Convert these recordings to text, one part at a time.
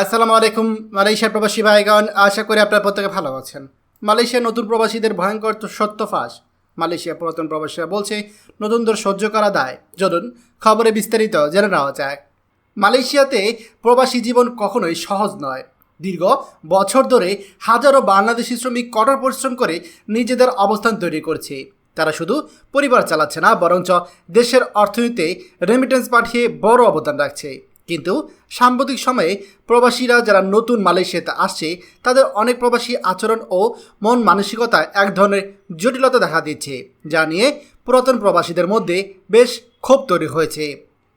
আসসালামু আলাইকুম, মালয়েশিয়ার প্রবাসী ভাইগণ, আশা করি আপনারা প্রত্যেকে ভালো আছেন। মালয়েশিয়ার নতুন প্রবাসীদের ভয়ঙ্কর সত্য ফাঁস। মালয়েশিয়া পুরাতন প্রবাসীরা বলছে নতুনদের সহ্য করা দায়। চলুন খবরে বিস্তারিত জেনে নেওয়া যাক। মালয়েশিয়াতে প্রবাসী জীবন কখনোই সহজ নয়। দীর্ঘ বছর ধরে হাজারো বাংলাদেশি শ্রমিক কঠোর পরিশ্রম করে নিজেদের অবস্থান তৈরি করছে। তারা শুধু পরিবার চালাচ্ছে না, বরঞ্চ দেশের অর্থনীতিতে রেমিটেন্স পাঠিয়ে বড় অবদান রাখছে। কিন্তু সাম্প্রতিক সময়ে প্রবাসীরা যারা নতুন মালয়েশিয়াতে আসছে, তাদের অনেক প্রবাসী আচরণ ও মন মানসিকতায় এক ধরনের জটিলতা দেখা দিচ্ছে, যা নিয়ে পুরাতন প্রবাসীদের মধ্যে বেশ ক্ষোভ তৈরি হয়েছে।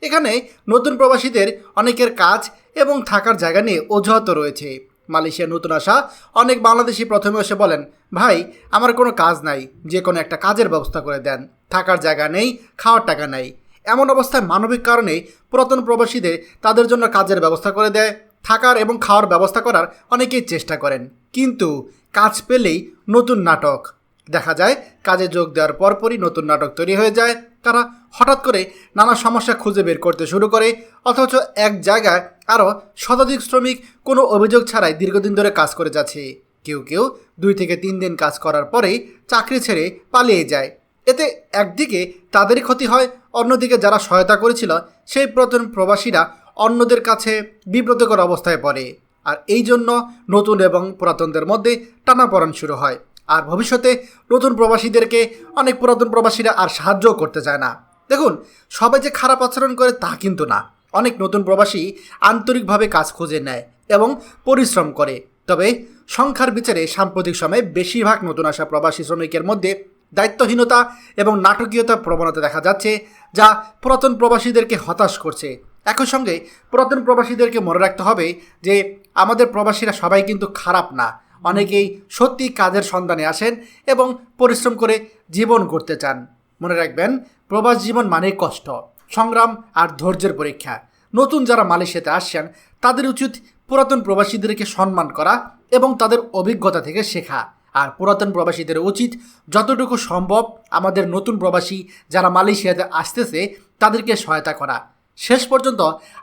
এখানে নতুন প্রবাসীদের অনেকের কাজ এবং থাকার জায়গা নিয়ে অজুহাত রয়েছে। মালয়েশিয়া নতুন আসা অনেক বাংলাদেশি প্রথমে এসে বলেন, ভাই, আমার কোনো কাজ নাই, যে কোনো একটা কাজের ব্যবস্থা করে দেন। থাকার জায়গা নেই, খাওয়ার টাকা নেই। এমন অবস্থায় মানবিক কারণে পুরাতন প্রবাসীদের তাদের জন্য কাজের ব্যবস্থা করে দেয়। থাকার এবং খাওয়ার ব্যবস্থা করার অনেকেই চেষ্টা করেন। কিন্তু কাজ পেলেই নতুন নাটক। দেখা যায়, কাজে যোগ দেওয়ার পরপরই নতুন নাটক তৈরি হয়ে যায়। তারা হঠাৎ করে নানা সমস্যা খুঁজে বের করতে শুরু করে, অথচ এক জায়গায় আরও শতাধিক শ্রমিক কোনো অভিযোগ ছাড়াই দীর্ঘদিন ধরে কাজ করে যাচ্ছে। কেউ কেউ দুই থেকে তিন দিন কাজ করার পরেই চাকরি ছেড়ে পালিয়ে যায়। এতে একদিকে তাদেরই ক্ষতি হয়, অন্যদিকে যারা সহায়তা করেছিল, সেই প্রথম প্রবাসীরা অন্যদের কাছে বিব্রতকর অবস্থায় পড়ে। আর এই জন্য নতুন এবং পুরাতনদের মধ্যে টানাপড়ন শুরু হয়। আর ভবিষ্যতে নতুন প্রবাসীদেরকে অনেক পুরাতন প্রবাসীরা আর সাহায্যও করতে চায় না। দেখুন, সবাই যে খারাপ আচরণ করে তা কিন্তু না। অনেক নতুন প্রবাসী আন্তরিকভাবে কাজ খুঁজে নেয় এবং পরিশ্রম করে। তবে সংখ্যার বিচারে সাম্প্রতিক সময়ে বেশিরভাগ নতুন আসা প্রবাসী শ্রমিকের মধ্যে দায়িত্বহীনতা এবং নাটকীয়তা প্রবণতা দেখা যাচ্ছে, যা পুরাতন প্রবাসীদেরকে হতাশ করছে। একই সঙ্গে পুরাতন প্রবাসীদেরকে মনে রাখতে হবে যে, আমাদের প্রবাসীরা সবাই কিন্তু খারাপ না। অনেকেই সত্যি কাজের সন্ধানে আসেন এবং পরিশ্রম করে জীবন করতে চান। মনে রাখবেন, প্রবাস জীবন মানে কষ্ট, সংগ্রাম আর ধৈর্যের পরীক্ষা। নতুন যারা মালয়েশিয়াতে আসছেন, তাদের উচিত পুরাতন প্রবাসীদেরকে সম্মান করা এবং তাদের অভিজ্ঞতা থেকে শেখা। আর পুরাতন প্রবাসীদের উচিত যতটুকু সম্ভব আমাদের নতুন প্রবাসী যারা মালয়েশিয়াতে আসতেছে তাদেরকে সহায়তা করা। শেষ পর্যন্ত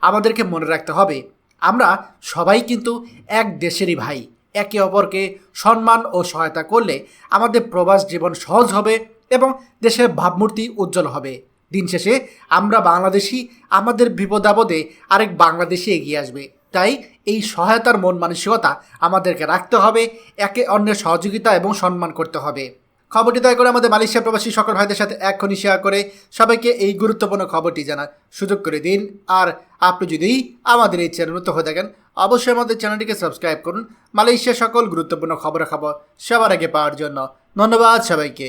আমাদেরকে মনে রাখতে হবে, আমরা সবাই কিন্তু এক দেশেরই ভাই। একে অপরকে সম্মান ও সহায়তা করলে আমাদের প্রবাস জীবন সহজ হবে এবং দেশের ভাবমূর্তি উজ্জ্বল হবে। দিন শেষে আমরা বাংলাদেশি, আমাদের বিপদ আপদে আরেক বাংলাদেশি এগিয়ে আসবে। তাই এই সহায়তার মন মানসিকতা আমাদেরকে রাখতে হবে, একে অন্যের সহযোগিতা এবং সম্মান করতে হবে। খবরটি দয়া করে আমাদের মালয়েশিয়া প্রবাসী সকল ভাইদের সাথে এক্ষুনি শেয়ার করে সবাইকে এই গুরুত্বপূর্ণ খবরটি জানার সুযোগ করে দিন। আর আপনি যদি আমাদের এই চ্যানেল নতুন হয়ে থাকেন, অবশ্যই আমাদের চ্যানেলটিকে সাবস্ক্রাইব করুন। মালয়েশিয়া সকল গুরুত্বপূর্ণ খবরাখবর সবার আগে পাওয়ার জন্য। ধন্যবাদ সবাইকে।